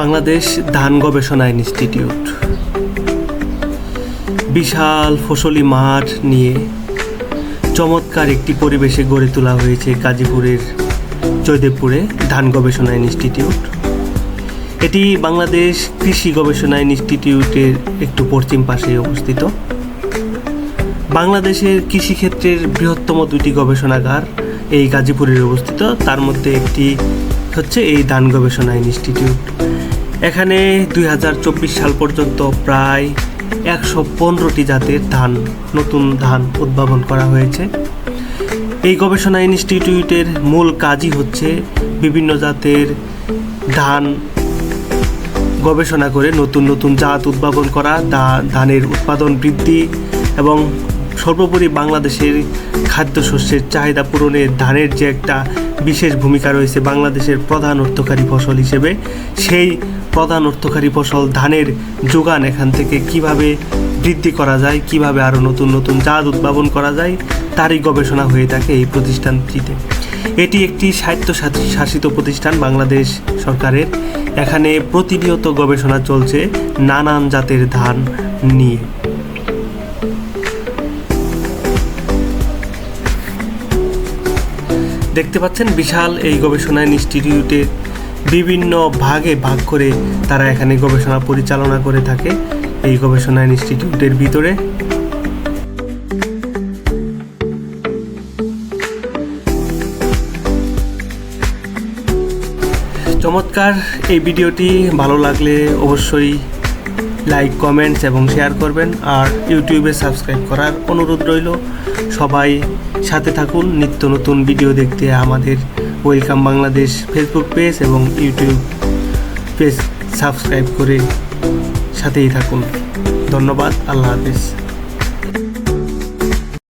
বাংলাদেশ ধান গবেষণা ইনস্টিটিউট। বিশাল ফসলি মাঠ নিয়ে চমৎকার একটি পরিবেশে গড়ে তোলা হয়েছে গাজীপুরের জয়দেবপুরে ধান গবেষণা ইনস্টিটিউট। এটি বাংলাদেশ কৃষি গবেষণা ইনস্টিটিউটের একটু পশ্চিম পাশে অবস্থিত। বাংলাদেশের কৃষিক্ষেত্রের বৃহত্তম দুটি গবেষণাগার এই গাজীপুরের অবস্থিত। তার মধ্যে একটি হচ্ছে এই ধান গবেষণা ইনস্টিটিউট। এখানে দুই হাজার চব্বিশ সাল পর্যন্ত প্রায় একশো পনেরোটি জাতের ধান, নতুন ধান উদ্ভাবন করা হয়েছে। এই গবেষণা ইনস্টিটিউটের মূল কাজই হচ্ছে বিভিন্ন জাতের ধান গবেষণা করে নতুন নতুন জাত উদ্ভাবন করা ধানের উৎপাদন বৃদ্ধি এবং সর্বোপরি বাংলাদেশের খাদ্যশস্যের চাহিদা পূরণে ধানের যে একটা বিশেষ ভূমিকা রয়েছে বাংলাদেশের প্রধান অর্থকারী ফসল হিসেবে, সেই প্রধান অর্থকারী ফসল ধানের যোগান এখান থেকে কীভাবে বৃদ্ধি করা যায়, কীভাবে আরও নতুন নতুন জাত উদ্ভাবন করা যায়, তারই গবেষণা হয়ে থাকে এই প্রতিষ্ঠানটিতে। এটি একটি সাহিত্য শাসিত প্রতিষ্ঠান বাংলাদেশ সরকারের। এখানে প্রতিনিয়ত গবেষণা চলছে নানান জাতের ধান নিয়ে। দেখতে পাচ্ছেন বিশাল এই গবেষণা ইনস্টিটিউটে বিভিন্ন ভাগে ভাগ করে তারা এখানে গবেষণা পরিচালনা করে থাকে এই গবেষণা ইনস্টিটিউটের ভিতরে। চমৎকার এই ভিডিওটি ভালো লাগলে অবশ্যই লাইক কমেন্টস এবং শেয়ার করবেন। আর ইউটিউবে সাবস্ক্রাইব করার অনুরোধ রইল। সবাই সাথে থাকুন। নিত্য নতুন ভিডিও দেখতে আমাদের ওয়েলকাম বাংলাদেশ ফেসবুক পেজ এবং ইউটিউব পেজ সাবস্ক্রাইব করে সাথেই থাকুন। ধন্যবাদ। আল্লাহ হাফিজ।